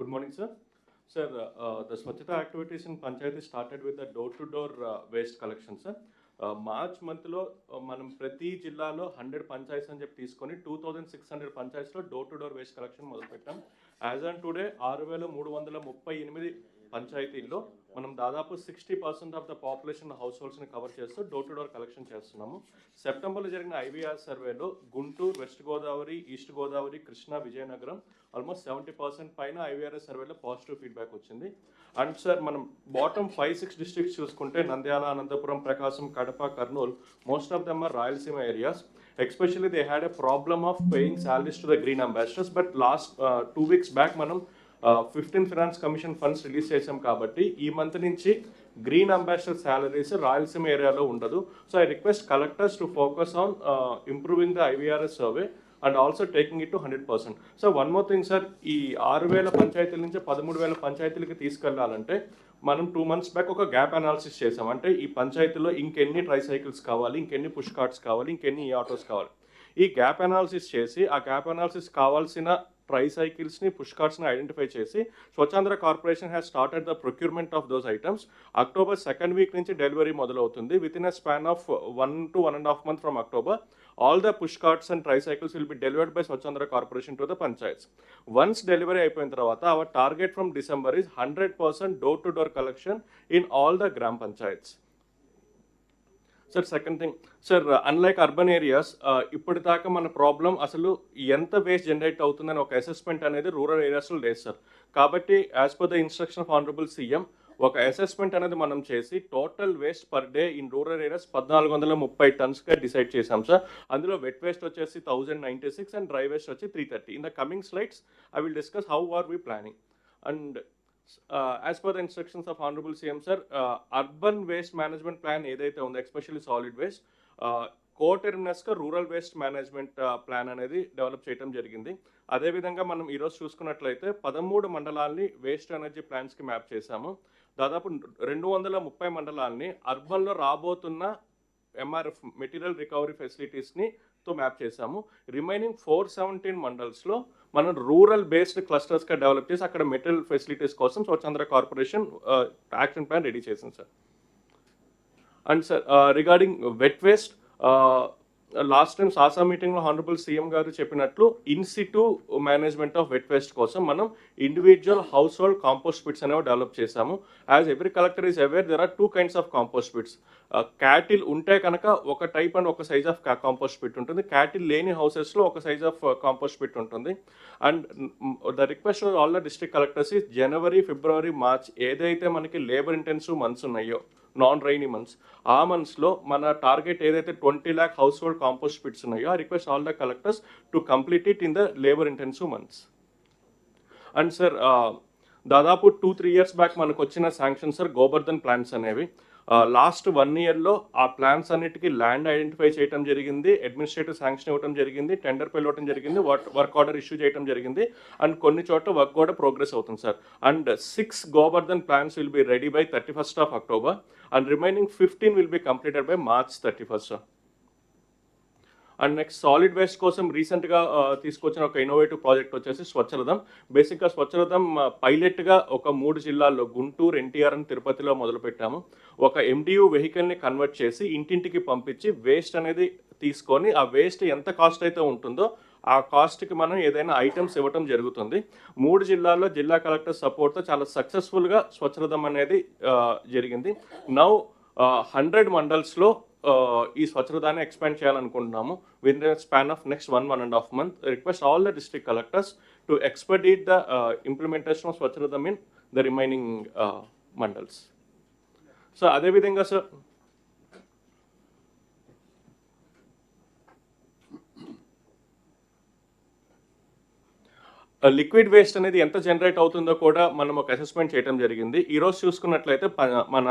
Good morning, sir. Sir, uh, the Swachhata activities in Panchayati started with the door-to-door uh, waste collection, sir. Uh, March మంత్లో మనం ప్రతి జిల్లాలో hundred panchayats అని చెప్పి తీసుకొని two thousand six hundred పంచాయత్స్లో door to door waste collection మొదలుపెట్టాం as on today ఆరు వేల మూడు వందల ముప్పై ఎనిమిది పంచాయతీల్లో మనం దాదాపు sixty percent of the population house హోల్డ్స్ని cover చేస్తూ డోర్ టు డోర్ కలెక్షన్ చేస్తున్నాము. సెప్టెంబర్లో జరిగిన ఐవీఆర్ సర్వేలో Guntur west Godavari east Godavari Krishna Vizianagaram almost seventy percent పైన ఐవీఆర్ఎస్ సర్వేలో పాజిటివ్ ఫీడ్బ్యాక్ వచ్చింది. అండ్ సార్ మనం బాటమ్ ఫైవ్ సిక్స్ డిస్ట్రిక్ట్స్ చూసుకుంటే Nandyal Anantapuram Prakasam Kadapa Kurnool most of them are Rayalaseema areas especially they had a problem of paying salaries to the green ambassadors but last two weeks back మనం fifteen finance commission funds release చేసాం కాబట్టి ఈ month నుంచి green ambassador salaries Rayalaseema ఏరియాలో ఉండదు. So I request collectors to focus on improving the IVRS survey and also taking it to hundred percent so one more thing sir ఈ ఆరు వేల పంచాయతీల నుంచి పదమూడు వేల పంచాయతీలకి తీసుకెళ్ళాలంటే మనం టూ మంత్స్ బ్యాక్ ఒక గ్యాప్ అనాలిసిస్ చేసాం అంటే ఈ పంచాయతీలో ఇంకెన్ని ట్రై సైకిల్స్ కావాలి ఇంకెన్ని పుష్ కార్ట్స్ కావాలి ఇంకెన్ని ఈ ఆటోస్ కావాలి. ఈ గ్యాప్ అనాలిసిస్ చేసి ఆ గ్యాప్ అనాలిసిస్ కావాల్సిన ట్రైసైకిల్స్ని సైకిల్స్ని పుష్ ఐడెంటిఫై చేసి Swachhandhra corporation has started the procurement of those items October second week నుంచి డెలివరీ మొదలవుతుంది. Within a span of one to one and half month from October all the pushcarts and tricycles will be delivered by Swachhandhra corporation to the panchayats once delivery అయిపోయిన తర్వాత our target from December is hundred percent door to door collection in all the grama panchayats sir second thing sir unlike urban areas ఇప్పటిదాకా మన problem అసలు ఎంత waste generate అవుతుందని ఒక assessment అనేది rural ఏరియాస్లో లేదు సార్ కాబట్టి as per the instruction of honourable CM ఒక అసెస్మెంట్ అనేది మనం చేసి total waste per day in rural areas పద్నాలుగు వందల ముప్పై టన్స్గా డిసైడ్ చేశాం సార్ అందులో వెట్ వేస్ట్ వచ్చేసి thousand ninety six and dry waste వచ్చి three thirty in the coming slides I will discuss how are we planning and as per the instructions of honourable CM sir urban waste management plan ఏదైతే ఉందో especially solid waste కో టెర్మినస్గా rural waste management plan అనేది develop చేయడం జరిగింది. అదేవిధంగా మనం ఈరోజు చూసుకున్నట్లయితే పదమూడు మండలాల్ని వేస్ట్ ఎనర్జీ ప్లాన్స్కి మ్యాప్ చేశాము. దాదాపు రెండు వందల ముప్పై మండలాల్ని అర్బన్లో రాబోతున్న ఎంఆర్ఎఫ్ మెటీరియల్ రికవరీ ఫెసిలిటీస్ని తో మ్యాప్ చేశాము. రిమైనింగ్ ఫోర్ సెవెంటీన్ మండల్స్లో మనం రూరల్ బేస్డ్ క్లస్టర్స్గా డెవలప్ చేసి అక్కడ మెటీరియల్ ఫెసిలిటీస్ కోసం Swachhandhra corporation action plan ready చేసింది sir and sir regarding wet waste last time సాసా మీటింగ్లో హానరబుల్ సీఎం గారు చెప్పినట్లు in situ management of wet waste కోసం మనం individual household compost pits అనేవి డెవలప్ చేశాము. As every collector is aware there are two kinds of compost pits. Cattle ఉంటే కనుక ఒక టైప్ అండ్ ఒక సైజ్ ఆఫ్ కాంపోస్ట్ పిట్ ఉంటుంది. Cattle లేని హౌసెస్లో ఒక సైజ్ ఆఫ్ కాంపోస్ట్ పిట్ ఉంటుంది. And the request all the district collectors January February March ఏదైతే మనకి లేబర్ ఇంటెన్సివ్ మంత్స్ ఉన్నాయో నాన్ రైనీ మంత్స్ ఆ మంత్స్లో మన టార్గెట్ ఏదైతే twenty lakh household compost pits ఉన్నాయో ఆ request all the collectors to complete it in the labour intensive months and sir దాదాపు టూ త్రీ ఇయర్స్ బ్యాక్ మనకు వచ్చిన శాంక్షన్ సార్ గోబర్ధన్ ప్లాంట్స్ అనేవి. లాస్ట్ వన్ ఇయర్లో ఆ ప్లాన్స్ అన్నిటికీ ల్యాండ్ ఐడెంటిఫై చేయడం జరిగింది అడ్మినిస్ట్రేటివ్ శాంక్షన్ ఇవ్వడం జరిగింది టెండర్ పిలవడం జరిగింది వర్క్ ఆర్డర్ ఇష్యూ చేయడం జరిగింది అండ్ కొన్ని చోట్ల వర్క్ కూడా ప్రోగ్రెస్ అవుతుంది sir. And six Govardhan plans will be ready by thirty first of October and remaining fifteen will be completed by March thirty first sir and next solid waste కోసం రీసెంట్గా తీసుకొచ్చిన ఒక innovative project వచ్చేసి స్వచ్ఛరథం బేసిక్గా స్వచ్ఛరథం పైలట్గా ఒక మూడు జిల్లాల్లో గుంటూరు ఎన్టీఆర్ అని తిరుపతిలో మొదలుపెట్టాము. ఒక ఎండియూ వెహికల్ని కన్వర్ట్ చేసి ఇంటింటికి పంపించి వేస్ట్ అనేది తీసుకొని ఆ వేస్ట్ ఎంత కాస్ట్ అయితే ఉంటుందో ఆ కాస్ట్కి మనం ఏదైనా ఐటమ్స్ ఇవ్వటం జరుగుతుంది. మూడు జిల్లాల్లో జిల్లా కలెక్టర్ సపోర్ట్తో చాలా సక్సెస్ఫుల్గా స్వచ్ఛరథం అనేది జరిగింది. నౌ హండ్రెడ్ మండల్స్లో ఈ స్వచ్ఛతాన్ని ఎక్స్పాండ్ చేయాలనుకుంటున్నాము. Within the span of next one one and half month request all the district collectors to expedite the implementation of Swachhata in the remaining mandals so అదేవిధంగా సార్ లిక్విడ్ వేస్ట్ అనేది ఎంత generate అవుతుందో కూడా మనం ఒక assessment చేయడం జరిగింది. ఈరోజు చూసుకున్నట్లయితే మన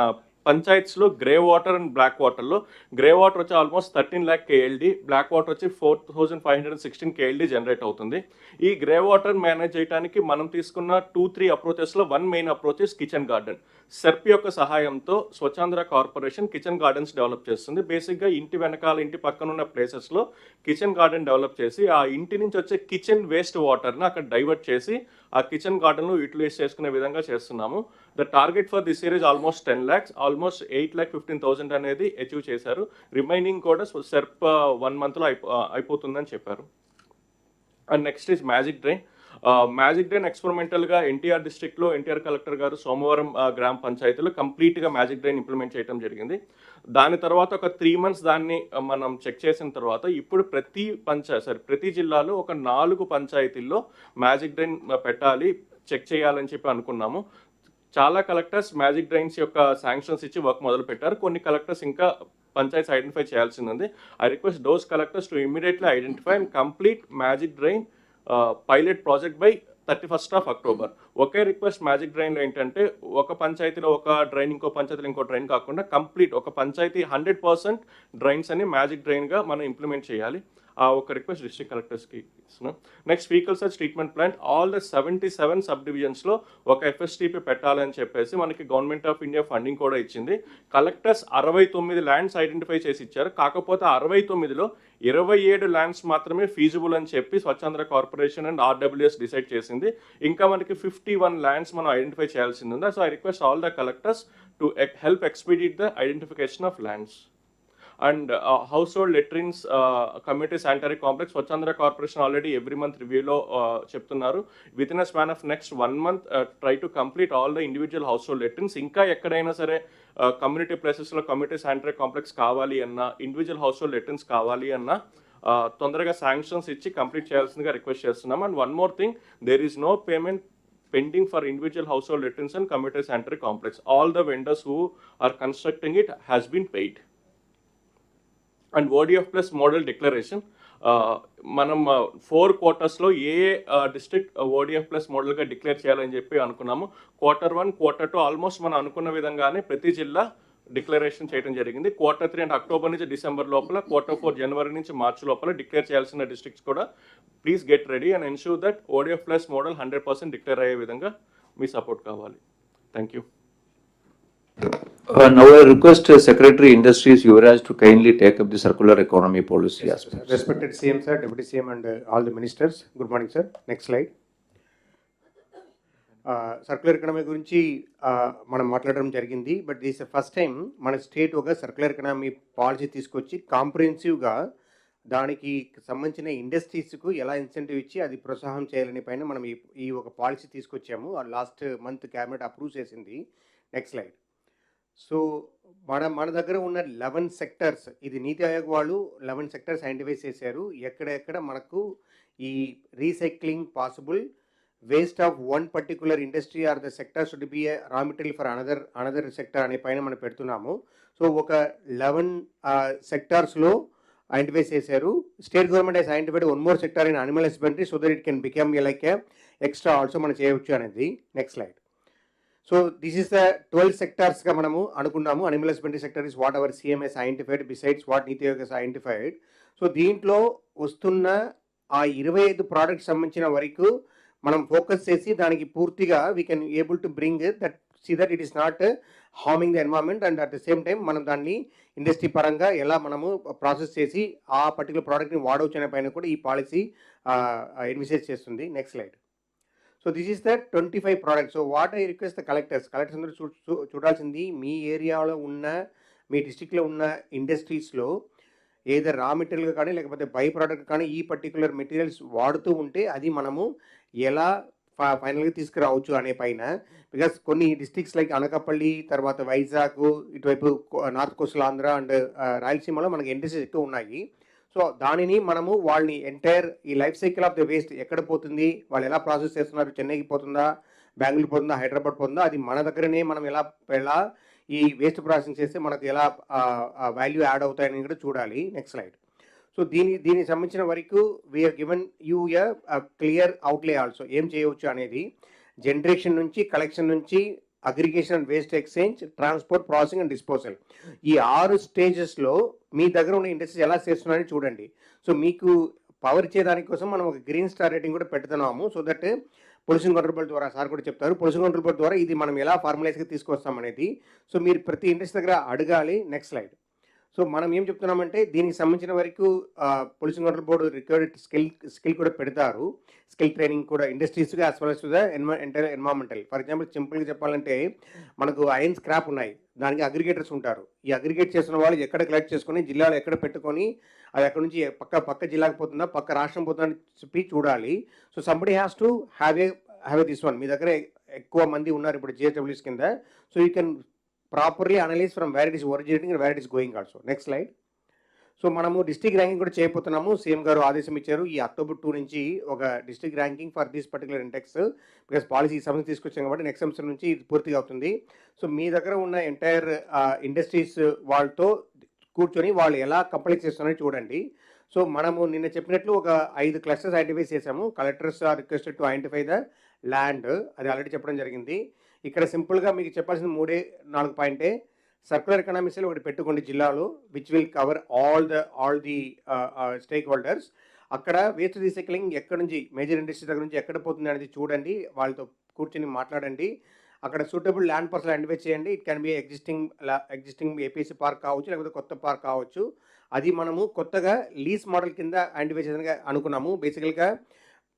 పంచాయత్స్లో గ్రే వాటర్ అండ్ బ్లాక్ వాటర్లో. గ్రే వాటర్ వచ్చి almost thirteen lakh KLD black water వచ్చి four thousand five hundred sixteen KLD generate అవుతుంది. ఈ గ్రే వాటర్ మేనేజ్ చేయడానికి మనం తీసుకున్న two three అప్రోచెస్లో one main approach is kitchen garden. SERP యొక్క సహాయంతో Swachhandhra corporation kitchen gardens develop చేస్తుంది. బేసిక్గా ఇంటి వెనకాల ఇంటి పక్కన ఉన్న ప్లేసెస్లో కిచెన్ గార్డెన్ డెవలప్ చేసి ఆ ఇంటి నుంచి వచ్చే కిచెన్ వేస్ట్ వాటర్ని అక్కడ డైవర్ట్ చేసి ఆ కిచెన్ గార్డెన్లో యూటిలైజ్ చేసుకునే విధంగా చేస్తున్నాము. The target for this year is almost ten lakhs almost eight lakh fifteen thousand అనేది అచీవ్ చేశారు. రిమైనింగ్ కూడా సెర్ప్ uh, వన్ మంత్లో అయిపో uh, అయిపోతుందని చెప్పారు. And next is magic drain magic drain ఎక్స్పెరిమెంటల్గా NTR డిస్ట్రిక్ట్లో ఎన్టీఆర్ కలెక్టర్ గారు సోమవారం uh, గ్రామ పంచాయతీలో కంప్లీట్గా మ్యాజిక్ డ్రైన్ ఇంప్లిమెంట్ చేయడం జరిగింది. దాని తర్వాత ఒక త్రీ మంత్స్ దాన్ని మనం చెక్ చేసిన తర్వాత ఇప్పుడు ప్రతి పంచాయత్ సారీ ప్రతి జిల్లాలో ఒక నాలుగు పంచాయతీల్లో మ్యాజిక్ డ్రైన్ పెట్టాలి చెక్ చేయాలని చెప్పి అనుకున్నాము. చాలా కలెక్టర్స్ మ్యాజిక్ డ్రైన్స్ యొక్క శాంక్షన్స్ ఇచ్చి వర్క్ మొదలు పెట్టారు కొన్ని కలెక్టర్స్ ఇంకా పంచాయత్ ఐడెంటిఫై చేయాల్సింది ఉంది. I request those collectors to immediately identify and complete magic drain pilot project by thirty first of October okay request magic డ్రైన్లో ఏంటంటే ఒక పంచాయతీలో ఒక డ్రైన్ ఇంకో పంచాయతీలో ఇంకో డ్రైన్ కాకుండా కంప్లీట్ ఒక పంచాయతీ హండ్రెడ్ పర్సెంట్ డ్రైన్స్ అని మ్యాజిక్ డ్రైన్గా మనం ఇంప్లిమెంట్ చేయాలి. ఆ ఒక రిక్వెస్ట్ డిస్ట్రిక్ట్ కలెక్టర్స్కి ఇస్తున్నాం. Next faecal sludge treatment plant all the seventy seven sub డివిజన్స్లో ఒక ఎఫ్ఎస్టీపీ పెట్టాలని చెప్పేసి మనకి గవర్నమెంట్ ఆఫ్ ఇండియా ఫండింగ్ కూడా ఇచ్చింది. కలెక్టర్స్ అరవై తొమ్మిది ల్యాండ్స్ ఐడెంటిఫై చేసి ఇచ్చారు. కాకపోతే అరవై తొమ్మిదిలో ఇరవై ఏడు ల్యాండ్స్ మాత్రమే ఫీజిబుల్ అని చెప్పి Swachhandhra corporation and RWS decide చేసింది. ఇంకా మనకి ఫిఫ్టీ వన్ ల్యాండ్స్ మనం ఐడెంటిఫై చేయాల్సింది ఉంది. So I request all the collectors to help expedite the identification of lands and household latrines community sanitary complex Swachhandhra corporation already every month రివ్యూలో చెప్తున్నారు within a span of next one month try to complete all the individual household latrines ఇంకా ఎక్కడైనా సరే community ప్లేసెస్లో community sanitary complex కావాలి అన్న individual household latrines కావాలి అన్న తొందరగా శాంక్షన్స్ ఇచ్చి కంప్లీట్ చేయాల్సిందిగా రిక్వెస్ట్ చేస్తున్నాం and one more thing there is no payment pending for individual household returns and community sanitary complex. All the vendors who are constructing it has been paid. And ODF plus model declaration మనం four క్వార్టర్స్లో ఏ district ODF plus మోడల్గా declare చేయాలని చెప్పి అనుకున్నాము. Quarter one quarter two almost మనం అనుకున్న విధంగానే ప్రతి జిల్లా డిక్లరేషన్ చేయడం జరిగింది. క్వార్టర్ త్రీ అండ్ అక్టోబర్ నుంచి డిసెంబర్ లోపల క్వార్టర్ ఫోర్ జనవరి నుంచి మార్చ్ లోపల డిక్లేర్ చేయాల్సిన డిస్ట్రిక్ట్స్ కూడా please get ready and ensure that ODF plus model hundred percent declare అయ్యే విధంగా మీ సపోర్ట్ కావాలి. Thank you. Uh, Now I request uh, Secretary Industries Yuvraj to kindly take up the circular economy policy aspect. Respected CM sir, Deputy CM and uh, all the ministers, good morning sir. Next slide. Circular economy గురించి uh, మనం మాట్లాడడం జరిగింది but this first time మన state ఒక circular economy policy తీసుకొచ్చి కాంప్రిహెన్సివ్గా దానికి సంబంధించిన ఇండస్ట్రీస్కు ఎలా ఇన్సెంటివ్ ఇచ్చి అది ప్రోత్సాహం చేయాలని పైన మనం ఈ ఈ ఒక పాలసీ తీసుకొచ్చాము లాస్ట్ మంత్ క్యాబినెట్ అప్రూవ్ చేసింది నెక్స్ట్ స్లైడ్ సో మన మన దగ్గర ఉన్న లెవెన్ సెక్టర్స్ ఇది నీతి ఆయోగ్ వాళ్ళు లెవెన్ సెక్టర్స్ ఐడెంటిఫై చేశారు. ఎక్కడెక్కడ మనకు ఈ recycling possible? Waste of one particular industry or the sector should be raw material for another another sector అనే పైన మనం పెడుతున్నాము. సో ఒక లెవెన్ సెక్టార్స్లో ఐడెంటిఫై చేశారు. State government has identified one more sector in animal husbandry so that it can become like extra also మనం చేయవచ్చు అనేది. Next slide. So this is the twelve సెక్టార్స్గా మనము అనుకున్నాము. Animal husbandry sector is what our CM's identified besides what NITI Aayog identified so దీంట్లో వస్తున్న ఆ ఇరవై ఐదు ప్రోడక్ట్స్ సంబంధించిన వరకు మనం ఫోకస్ చేసి దానికి పూర్తిగా we can able to bring that see that it is not harming the environment and at the same time మనం దాన్ని ఇండస్ట్రీ పరంగా ఎలా మనము ప్రాసెస్ చేసి ఆ పర్టికులర్ ప్రోడక్ట్ని వాడవచ్చు అనే పైన కూడా ఈ పాలసీ ఎన్విసేజ్ చేస్తుంది. Next slide so this is the twenty five products so what I request the collectors collectors అందరూ చూ చూడాల్సింది మీ ఏరియాలో ఉన్న మీ డిస్టిక్లో ఉన్న ఇండస్ట్రీస్లో ఏదో రా మెటీరియల్ కానీ లేకపోతే బై ప్రోడక్ట్ కానీ ఈ పర్టికులర్ మెటీరియల్స్ వాడుతూ ఉంటే అది మనము ఎలా ఫైనల్గా తీసుకురావచ్చు అనే పైన. బికాస్ కొన్ని డిస్ట్రిక్ట్స్ లైక్ అనకాపల్లి తర్వాత వైజాగ్ ఇటువైపు north coastal Andhra and uh, రాయలసీమలో మనకి ఇండస్ట్రీస్ ఎక్కువ ఉన్నాయి. సో దానిని మనము వాళ్ళని ఎంటైర్ ఈ life cycle of the waste ఎక్కడ పోతుంది? వాళ్ళు ఎలా ప్రాసెస్ చేస్తున్నారు? చెన్నైకి పోతుందా? బెంగళూరు పోతుందా? హైదరాబాద్ పోతుందా? అది మన దగ్గరనే మనం ఎలా ఎలా ఈ వేస్ట్ ప్రాసెసింగ్ చేస్తే మనకు ఎలా వాల్యూ యాడ్ అవుతాయని కూడా చూడాలి. నెక్స్ట్ స్లైడ్ సో దీని దీనికి సంబంధించిన వరకు we are given you clear outlay also ఏం చేయవచ్చు అనేది? జనరేషన్ నుంచి కలెక్షన్ నుంచి aggregation and waste exchange transport processing and disposal. ఈ ఆరు స్టేజెస్లో మీ దగ్గర ఉన్న ఇండస్ట్రీస్ ఎలా చేస్తున్నాయని చూడండి. సో మీకు పవర్ ఇచ్చేదానికోసం మనం ఒక గ్రీన్ స్టార్ రేటింగ్ కూడా పెడుతున్నాము. So that pollution control board ద్వారా సార్ కూడా చెప్తారు. పొల్యూషన్ కంట్రోల్ బోర్డ్ ద్వారా ఇది మనం ఎలా ఫార్ములైజ్గా తీసుకొస్తాం అనేది సో మీరు ప్రతి ఇండస్ట్రీ దగ్గర అడగాలి. Next slide. సో మనం ఏం చెప్తున్నామంటే దీనికి సంబంధించిన వరకు pollution control board required skill skill కూడా పెడతారు. స్కిల్ ట్రైనింగ్ కూడా ఇండస్ట్రీస్గా as well as the entire environmental for example సింపుల్గా చెప్పాలంటే మనకు ఐరన్ స్క్రాప్ ఉన్నాయి. దానికి అగ్రిగేటర్స్ ఉంటారు. ఈ అగ్రిగేట్ చేసిన వాళ్ళు ఎక్కడ కలెక్ట్ చేసుకొని జిల్లాలో ఎక్కడ పెట్టుకొని అది అక్కడ నుంచి పక్క పక్క జిల్లాకు పోతుందా పక్క రాష్ట్రం పోతుందని చెప్పి చూడాలి. So somebody has to have a have a this one మీ దగ్గర ఎక్కువ మంది ఉన్నారు ఇప్పుడు జిఎస్డబ్ల్యూస్ కింద. So you can properly analyse from where it is originating and where it is going also next slide so మనము డిస్ట్రిక్ట్ ర్యాంకింగ్ కూడా చేయబోతున్నాము. CM గారు ఆదేశం ఇచ్చారు. ఈ అక్టోబర్ టూ నుంచి ఒక district ranking for this particular index because policy ఈ సంవత్సరం తీసుకొచ్చాం కాబట్టి నెక్స్ట్ సంవత్సరం నుంచి ఇది పూర్తిగా అవుతుంది. సో మీ దగ్గర ఉన్న ఎంటైర్ ఇండస్ట్రీస్ వాళ్ళతో కూర్చొని వాళ్ళు ఎలా కంప్లీట్ చేస్తున్నారో చూడండి. సో మనము నిన్న చెప్పినట్లు ఒక ఐదు క్లస్టర్స్ ఐడెంటిఫై చేసాము collectors are requested to identify the land అది ఆల్రెడీ చెప్పడం జరిగింది. ఇక్కడ సింపుల్గా మీకు చెప్పాల్సిన మూడే నాలుగు పాయింటే సర్కులర్ ఎకనామిక్స్లో ఒకటి పెట్టుకోండి జిల్లాలో which will cover all the all the stakeholders అక్కడ వేస్ట్ రీసైక్లింగ్ ఎక్కడి నుంచి మేజర్ ఇండస్ట్రీ దగ్గర నుంచి ఎక్కడ పోతుంది అనేది చూడండి వాళ్ళతో కూర్చొని మాట్లాడండి. అక్కడ సూటబుల్ ల్యాండ్ పర్సన్ ఐడెంటిఫై చేయండి. It can be existing existing APC park కావచ్చు లేకపోతే కొత్త పార్క్ కావచ్చు. అది మనము కొత్తగా లీజ్ మోడల్ కింద ఐడెంటిఫై చేసిన అనుకున్నాము. బేసికల్గా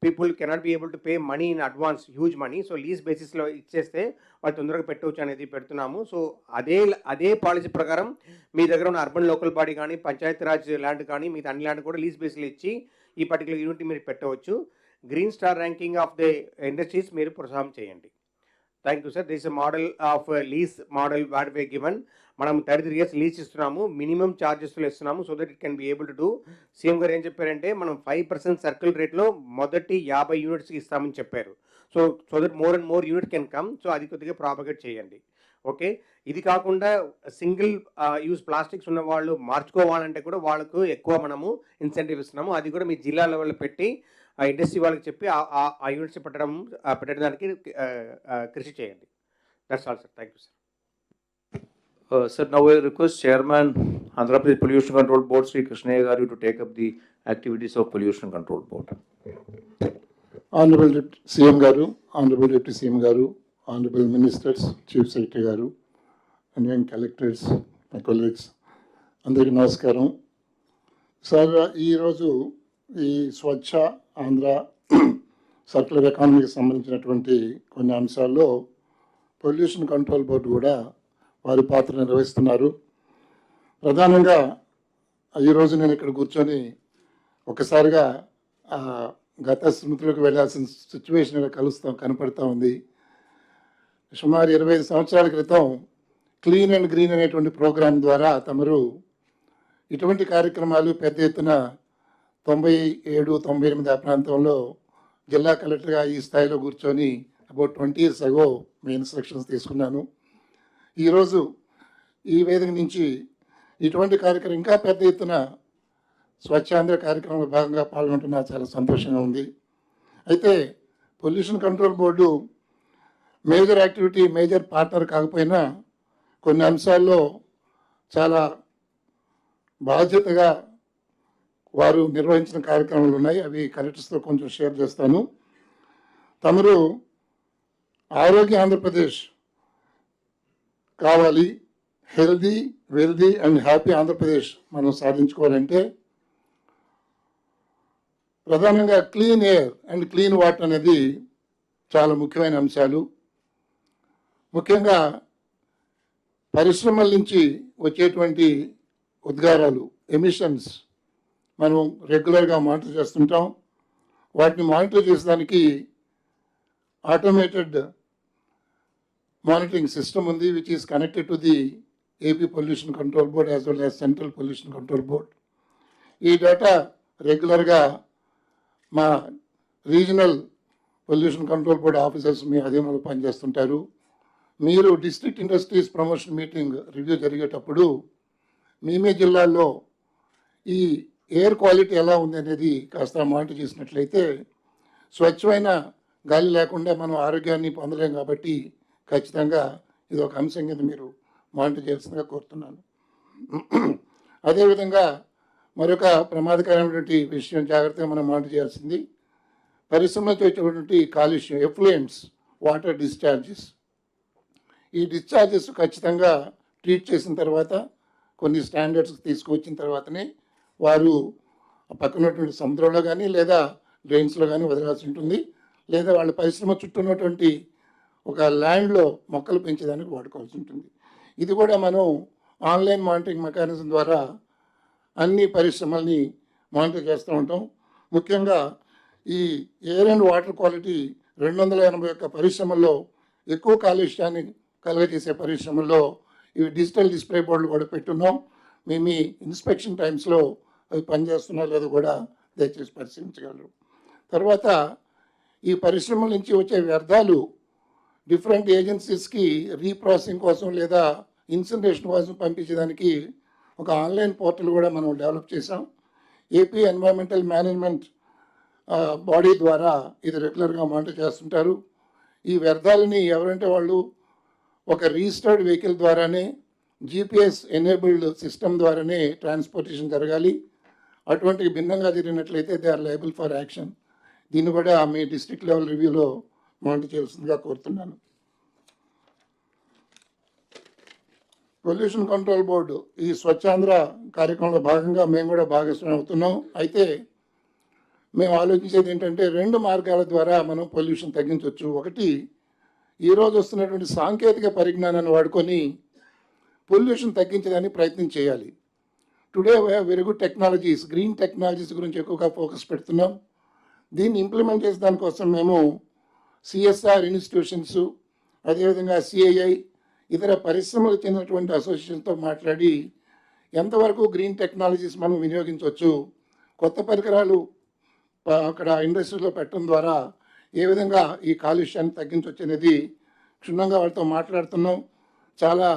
people cannot be able to pay money in advance huge money so lease బేసిస్లో ఇచ్చేస్తే వాళ్ళు తొందరగా పెట్టవచ్చు అనేది పెడుతున్నాము. సో అదే అదే పాలసీ ప్రకారం మీ దగ్గర ఉన్న అర్బన్ లోకల్ బాడీ కానీ పంచాయతీరాజ్ ల్యాండ్ కానీ మీ అన్ని ల్యాండ్ కూడా లీజ్ బేసిస్లో ఇచ్చి ఈ పర్టికులర్ యూనిట్ మీరు పెట్టవచ్చు. Green star ranking of the industries మీరు ప్రోత్సాహం చేయండి. Thank you sir this model of lease model what way given మనం థర్టీ త్రీ ఇయర్స్ లీజ్ ఇస్తున్నాము మినిమం ఛార్జెస్లో ఇస్తున్నాము so that it can be able to do CM గారు ఏం చెప్పారంటే మనం ఫైవ్ పర్సెంట్ సర్కిల్ రేట్లో మొదటి యాభై యూనిట్స్కి ఇస్తామని చెప్పారు. So so that more and more unit can come so అది కొద్దిగా ప్రాపగేట్ చేయండి. ఓకే ఇది కాకుండా సింగిల్ యూజ్ ప్లాస్టిక్స్ ఉన్న వాళ్ళు మార్చుకోవాలంటే కూడా వాళ్ళకు ఎక్కువ మనము ఇన్సెంటివ్ ఇస్తున్నాము. అది కూడా మీ జిల్లా లెవెల్లో పెట్టి ఆ ఇండస్ట్రీ వాళ్ళకి చెప్పి ఆ- ఆ- యూనిట్స్ పెట్టడం పెట్టడానికి కృషి చేయండి. That's all sir thank you sir sir sir, now I request Chairman Andhra Pradesh Pollution Control Board, Sri Krishnaya Garu, to take up the activities of Pollution honourable deputy CM గారు honourable deputy CM గారు honourable ministers chief secretary గారు and young collectors my colleagues అందరికీ నమస్కారం. Sir ఈరోజు ఈ స్వచ్ఛ Andhra circular ఎకానమీకి సంబంధించినటువంటి కొన్ని అంశాల్లో పొల్యూషన్ కంట్రోల్ బోర్డు కూడా వారి పాత్ర నిర్వహిస్తున్నారు. ప్రధానంగా ఈరోజు నేను ఇక్కడ కూర్చొని ఒకసారిగా గత స్మృతులకు వెళ్ళాల్సిన సిచ్యువేషన్ కలుస్తాం కనపడతా ఉంది. సుమారు ఇరవై ఐదు సంవత్సరాల క్రితం క్లీన్ అండ్ గ్రీన్ అనేటువంటి ప్రోగ్రాం ద్వారా తమరు ఇటువంటి కార్యక్రమాలు పెద్ద ఎత్తున తొంభై ఏడు తొంభై ఎనిమిది ఆ ప్రాంతంలో జిల్లా కలెక్టర్గా ఈ స్థాయిలో కూర్చొని about twenty years ago me instructions తీసుకున్నాను. ఈరోజు ఈ వేదిక నుంచి ఇటువంటి కార్యక్రమం ఇంకా పెద్ద ఎత్తున స్వచ్ఛాంధ్ర కార్యక్రమంలో భాగంగా పాల్గొంటున్నా చాలా సంతోషంగా ఉంది. అయితే pollution control board major activity major partner కాకపోయినా కొన్ని అంశాల్లో చాలా బాధ్యతగా వారు నిర్వహించిన కార్యక్రమాలు ఉన్నాయి. అవి కలెక్టర్స్తో కొంచెం షేర్ చేస్తాను. తమరు ఆరోగ్య ఆంధ్రప్రదేశ్ కావాలి healthy wealthy and happy Andhra Pradesh మనం సాధించుకోవాలంటే ప్రధానంగా clean air and clean water అనేది చాలా ముఖ్యమైన అంశాలు. ముఖ్యంగా పరిశ్రమల నుంచి వచ్చేటువంటి ఉద్గారాలు ఎమిషన్స్ మనం రెగ్యులర్గా మానిటర్ చేస్తుంటాం. వాటిని మానిటర్ చేసేదానికి ఆటోమేటెడ్ మానిటరింగ్ సిస్టమ్ ఉంది which is connected to the AP pollution control board as well as central pollution control board ఈ డేటా రెగ్యులర్గా మా regional pollution control board officers మీ అధీనంలో పనిచేస్తుంటారు. మీరు district industries promotion meeting review జరిగేటప్పుడు మేమే జిల్లాల్లో ఈ ఎయిర్ క్వాలిటీ ఎలా ఉంది అనేది కాస్త మానిటర్ చేసినట్లయితే స్వచ్ఛమైన గాలి లేకుండా మనం ఆరోగ్యాన్ని పొందలేం కాబట్టి ఖచ్చితంగా ఇది ఒక అంశం కింద మీరు మానిటర్ చేయాల్సిందిగా కోరుతున్నాను. అదేవిధంగా మరొక ప్రమాదకరమైనటువంటి విషయం జాగ్రత్తగా మనం మానిటర్ చేయాల్సింది. పరిశ్రమ వచ్చేటువంటి కాలుష్యం ఎఫ్లుయెంట్స్ వాటర్ డిశ్చార్జెస్ ఈ డిశ్చార్జెస్ ఖచ్చితంగా ట్రీట్ చేసిన తర్వాత కొన్ని స్టాండర్డ్స్ తీసుకువచ్చిన తర్వాతనే వారు పక్కనటువంటి సముద్రంలో కానీ లేదా డ్రైన్స్లో కానీ వదలాల్సి ఉంటుంది. లేదా వాళ్ళ పరిశ్రమ చుట్టూ ఉన్నటువంటి ఒక ల్యాండ్లో మొక్కలు పెంచేదానికి వాడుకోవాల్సి ఉంటుంది. ఇది కూడా మనం ఆన్లైన్ మానిటరింగ్ మెకానిజం ద్వారా అన్ని పరిశ్రమల్ని మానిటర్ చేస్తూ ఉంటాం. ముఖ్యంగా ఈ ఎయిర్ అండ్ వాటర్ క్వాలిటీ రెండు వందల ఎనభై ఒక్క పరిశ్రమల్లో ఎక్కువ కాలుష్యాన్ని కలుగజేసే పరిశ్రమల్లో ఇవి డిజిటల్ డిస్ప్లే బోర్డులు కూడా పెట్టున్నాం. మేము మీ ఇన్స్పెక్షన్ టైమ్స్లో అవి పనిచేస్తున్నా లేదో కూడా దయచేసి పరిశీలించగలరు. తర్వాత ఈ పరిశ్రమల నుంచి వచ్చే వ్యర్థాలు డిఫరెంట్ ఏజెన్సీస్కి రీప్రాసెసింగ్ కోసం లేదా ఇన్సినరేషన్ కోసం పంపించడానికి ఒక ఆన్లైన్ పోర్టల్ కూడా మనం డెవలప్ చేసాం ఏపీ ఎన్వైరన్మెంటల్ మేనేజ్మెంట్ బాడీ ద్వారా ఇది రెగ్యులర్గా మానిటర్ చేస్తుంటారు. ఈ వ్యర్థాలని ఎవరంటే వాళ్ళు ఒక రిజిస్టర్డ్ వెహికల్ ద్వారానే జీపీఎస్ ఎనేబుల్డ్ సిస్టమ్ ద్వారానే ట్రాన్స్పోర్టేషన్ జరగాలి. అటువంటి భిన్నంగా జరిగినట్లయితే they are liable for action. దీన్ని కూడా మీ డిస్ట్రిక్ట్ లెవెల్ రివ్యూలో మొదటి చేయాల్సిందిగా కోరుతున్నాను. పొల్యూషన్ కంట్రోల్ బోర్డు ఈ స్వచ్ఛాంధ్ర కార్యక్రమంలో భాగంగా మేము కూడా భాగస్వామి అవుతున్నాం. అయితే మేము ఆలోచించేది ఏంటంటే రెండు మార్గాల ద్వారా మనం పొల్యూషన్ తగ్గించవచ్చు ఒకటి ఈరోజు వస్తున్నటువంటి సాంకేతిక పరిజ్ఞానాన్ని వాడుకొని పొల్యూషన్ తగ్గించడానికి ప్రయత్నం చేయాలి. Today have very good technologies green technologies గురించి ఎక్కువగా ఫోకస్ పెడుతున్నాం. దీన్ని ఇంప్లిమెంట్ చేసే దానికోసం మేము సిఎస్ఆర్ ఇన్స్టిట్యూషన్స్ అదేవిధంగా సిఐఐ ఇతర పరిశ్రమలకు చెందినటువంటి అసోసియేషన్తో మాట్లాడి ఎంతవరకు గ్రీన్ టెక్నాలజీస్ మనం వినియోగించవచ్చు కొత్త పరికరాలు అక్కడ ఇండస్ట్రీలో పెట్టడం ద్వారా ఏ విధంగా ఈ కాలుష్యాన్ని తగ్గించవచ్చు అనేది క్షుణ్ణంగా వాళ్ళతో మాట్లాడుతున్నాం. చాలా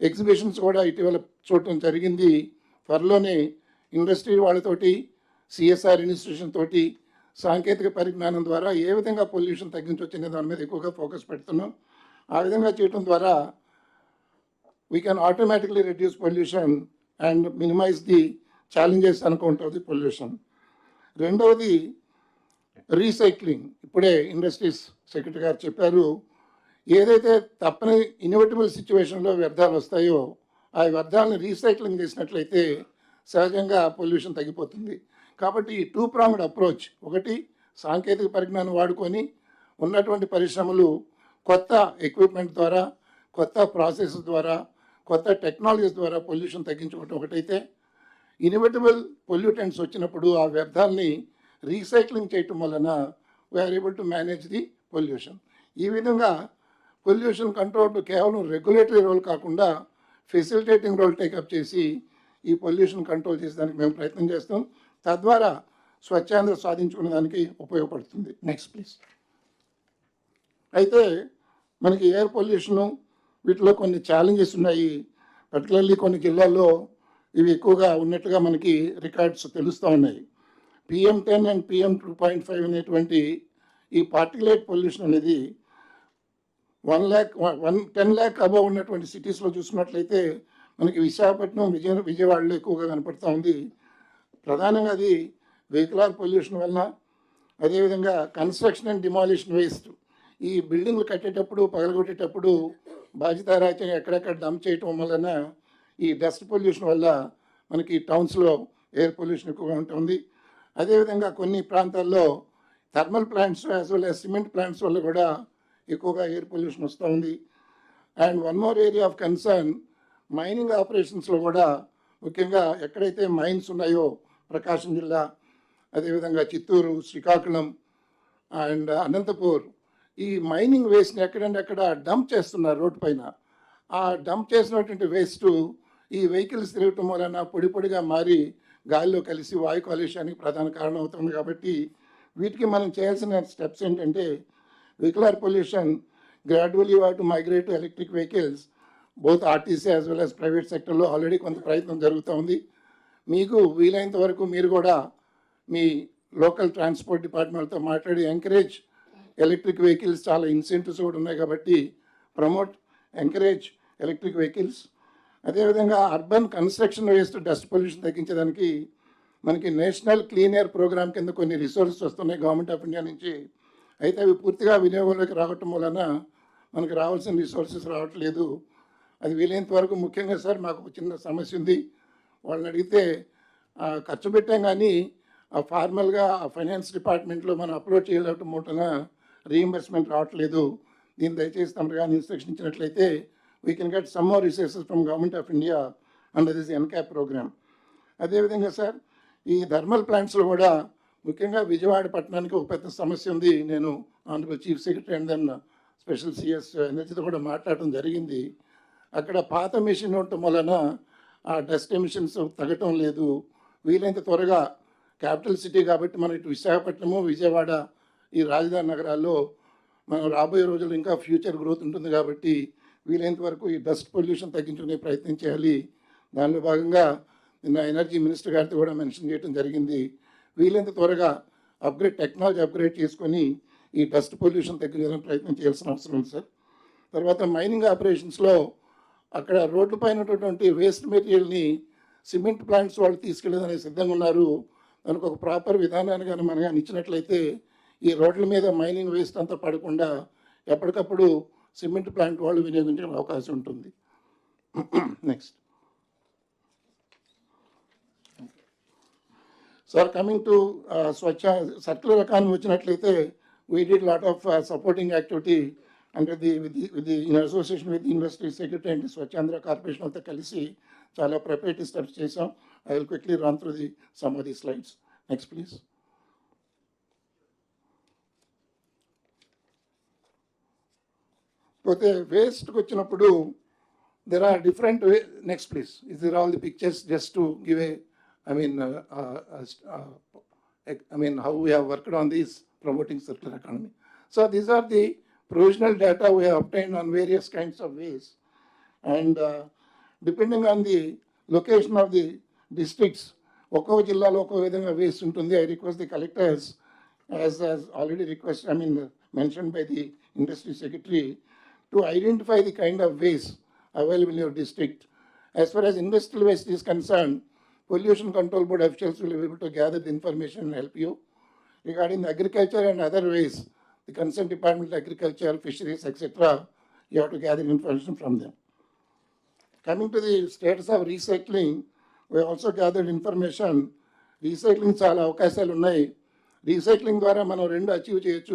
ఎగ్జిబిషన్స్ కూడా ఇటీవల చూడటం జరిగింది. త్వరలోనే ఇండస్ట్రీ వాళ్ళతోటి సిఎస్ఆర్ ఇన్స్టిట్యూషన్ తోటి సాంకేతిక పరిజ్ఞానం ద్వారా ఏ విధంగా పొల్యూషన్ తగ్గించవచ్చనే దాని మీద ఎక్కువగా ఫోకస్ పెడుతున్నాం. ఆ విధంగా చేయడం ద్వారా we can automatically reduce pollution and minimise the challenges అనుకుంటుంది పొల్యూషన్ రెండవది రీసైక్లింగ్ ఇప్పుడే ఇండస్ట్రీస్ సెక్రటరీ గారు చెప్పారు ఏదైతే తప్పని ఇన్వెటబుల్ సిచ్యువేషన్లో వ్యర్థాలు వస్తాయో ఆ వ్యర్థాలను రీసైక్లింగ్ చేసినట్లయితే సహజంగా పొల్యూషన్ తగ్గిపోతుంది. కాబట్టి ఈ టూ ప్రాంగ్డ్ అప్రోచ్ ఒకటి సాంకేతిక పరిజ్ఞానం వాడుకొని ఉన్నటువంటి పరిశ్రమలు కొత్త ఎక్విప్మెంట్ ద్వారా కొత్త ప్రాసెస్ ద్వారా కొత్త టెక్నాలజీస్ ద్వారా పొల్యూషన్ తగ్గించుకోవటం ఒకటైతే ఇన్విటబుల్ పొల్యూటెంట్స్ వచ్చినప్పుడు ఆ వ్యర్థాలని రీసైక్లింగ్ చేయటం వలన we are able to manage the pollution ఈ విధంగా పొల్యూషన్ కంట్రోల్ కేవలం రెగ్యులేటరీ రోల్ కాకుండా ఫెసిలిటేటింగ్ రోల్ టేకప్ చేసి ఈ పొల్యూషన్ కంట్రోల్ చేసేదానికి మేము ప్రయత్నం చేస్తాం. తద్వారా స్వచ్ఛాంధ్ర సాధించుకునే దానికి ఉపయోగపడుతుంది. నెక్స్ట్ ప్లీజ్ అయితే మనకి ఎయిర్ పొల్యూషను వీటిలో కొన్ని ఛాలెంజెస్ ఉన్నాయి. పర్టికులర్లీ కొన్ని జిల్లాల్లో ఇవి ఎక్కువగా ఉన్నట్టుగా మనకి రికార్డ్స్ తెలుస్తూ ఉన్నాయి. PM ten and PM two point five అనేటువంటి ఈ పార్టికులేట్ పొల్యూషన్ అనేది one lakh one ten lakh above ఉన్నటువంటి సిటీస్లో చూసుకున్నట్లయితే మనకి విశాఖపట్నం విజయ విజయవాడలో ఎక్కువగా కనపడుతూ ఉంది. ప్రధానంగా అది వెహికులర్ పొల్యూషన్ వలన అదేవిధంగా కన్స్ట్రక్షన్ అండ్ డిమాలిషన్ వేస్ట్ ఈ బిల్డింగ్లు కట్టేటప్పుడు పగలగొట్టేటప్పుడు బాధ్యతారాజ్యంగా ఎక్కడెక్కడ డంప్ చేయటం వలన ఈ డస్ట్ పొల్యూషన్ వల్ల మనకి టౌన్స్లో ఎయిర్ పొల్యూషన్ ఎక్కువగా ఉంటుంది. అదేవిధంగా కొన్ని ప్రాంతాల్లో thermal plants as well as cement plants వల్ల కూడా ఎక్కువగా ఎయిర్ పొల్యూషన్ వస్తూ ఉంది. And one more area of concern mining ఆపరేషన్స్లో కూడా ముఖ్యంగా ఎక్కడైతే మైన్స్ ఉన్నాయో ప్రకాశం జిల్లా అదేవిధంగా చిత్తూరు శ్రీకాకుళం అండ్ అనంతపూర్. ఈ మైనింగ్ వేస్ట్ని ఎక్కడంటే అక్కడ డంప్ చేస్తున్నారు రోడ్డు పైన? ఆ డంప్ చేసినటువంటి వేస్ట్ ఈ వెహికల్స్ తిరగటం వలన పొడి పొడిగా మారి గాలిలో కలిసి వాయు కాలుష్యానికి ప్రధాన కారణం అవుతుంది కాబట్టి వీటికి మనం చేయాల్సిన స్టెప్స్ ఏంటంటే vehicular pollution gradually what migrate electric vehicles both RTC as well as private సెక్టర్లో ఆల్రెడీ కొంత ప్రయత్నం జరుగుతూ ఉంది మీకు వీలైనంత వరకు మీరు కూడా మీ లోకల్ ట్రాన్స్పోర్ట్ డిపార్ట్మెంట్తో మాట్లాడి ఎంకరేజ్ ఎలక్ట్రిక్ వెహికల్స్ చాలా ఇన్సెంటివ్స్ కూడా ఉన్నాయి కాబట్టి ప్రమోట్ ఎంకరేజ్ ఎలక్ట్రిక్ వెహికల్స్. అదేవిధంగా urban construction waste dust pollution తగ్గించడానికి మనకి నేషనల్ క్లీన్ ఎయిర్ ప్రోగ్రామ్ కింద కొన్ని రిసోర్సెస్ వస్తున్నాయి గవర్నమెంట్ ఆఫ్ ఇండియా నుంచి. అయితే అవి పూర్తిగా వినియోగంలోకి రావటం వలన మనకు రావాల్సిన రిసోర్సెస్ రావట్లేదు. అది వీలైనంత వరకు ముఖ్యంగా సార్ మాకు చిన్న సమస్య ఉంది. వాళ్ళని అడిగితే ఖర్చు పెట్టాం కానీ ఆ ఫార్మల్గా ఆ ఫైనాన్స్ డిపార్ట్మెంట్లో మనం అప్లోడ్ చేయలేకపోవటం మూటన రీఎంబర్స్మెంట్ రావట్లేదు. దీన్ని దయచేసి తమరు కానీ ఇన్స్ట్రక్షన్ ఇచ్చినట్లయితే we can get some more resources from government of India under this NCAP programme అదేవిధంగా సార్ ఈ థర్మల్ ప్లాంట్స్లో కూడా ముఖ్యంగా విజయవాడ పట్టణానికి ఒక పెద్ద సమస్య ఉంది. నేను honourable chief secretary and then special CS ఎనర్జీతో కూడా మాట్లాడటం జరిగింది. అక్కడ పాత మెషిన్ ఉండటం వలన ఆ డస్ట్ ఎమిషన్స్ తగ్గటం లేదు. వీలైనంత త్వరగా క్యాపిటల్ సిటీ కాబట్టి మన ఇటు విశాఖపట్నము విజయవాడ ఈ రాజధాని నగరాల్లో మనం రాబోయే రోజుల్లో ఇంకా ఫ్యూచర్ గ్రోత్ ఉంటుంది కాబట్టి వీలైనంత వరకు ఈ డస్ట్ పొల్యూషన్ తగ్గించుకునే ప్రయత్నం చేయాలి. దానిలో భాగంగా నిన్న ఎనర్జీ మినిస్టర్ గారితో కూడా మెన్షన్ చేయడం జరిగింది. వీలైనంత త్వరగా అప్గ్రేడ్ టెక్నాలజీ అప్గ్రేడ్ చేసుకొని ఈ డస్ట్ పొల్యూషన్ తగ్గించడానికి ప్రయత్నం చేయాల్సిన అవసరం ఉంది సార్. తర్వాత మైనింగ్ ఆపరేషన్స్లో అక్కడ రోడ్ల పైన ఉన్నటువంటి వేస్ట్ మెటీరియల్ని సిమెంట్ ప్లాంట్స్ వాళ్ళు తీసుకెళ్ళడానికి సిద్ధంగా ఉన్నారు. దానికి ఒక ప్రాపర్ విధానాన్ని కానీ మనం కానీ ఇచ్చినట్లయితే ఈ రోడ్ల మీద మైనింగ్ వేస్ట్ అంతా పడకుండా ఎప్పటికప్పుడు సిమెంట్ ప్లాంట్ వాళ్ళు వినియోగించే అవకాశం ఉంటుంది. Next sir coming to Swachh circular economy వచ్చినట్లయితే we did lot of supporting activity అంటే ది విత్ ఇది in association with industry secretary and Swachh Andhra corporation అంతా కలిసి చాలా ప్రిపరేటివ్ స్టెప్స్ చేసాం I will quickly run through the some of the slides next please పోతే వేస్ట్కి వచ్చినప్పుడు there are different way, next please, is there all the pictures just to give a, I mean, uh, uh, uh, ec- I mean, how we have worked on this promoting circular economy. So these are the provisional data we have obtained on various kinds of ways. And uh, depending on the location of the districts, ఒక్కో జిల్లాలో ఒక్కో విధంగా waste ఉంటుంది I request the collectors as as already request I mean mention by the industry secretary to identify the kind of waste available in your district. As far as industrial waste is concerned, pollution control board officials will be able to gather the information and help you. Regarding the agriculture and other ways, the concerned department, agriculture, fisheries, etc., you have to gather information from them. Coming to the status of recycling, we also gathered information. Recycling చాలా అవకాశాలు ఉన్నాయి recycling ద్వారా మనం రెండు achieve చేయొచ్చు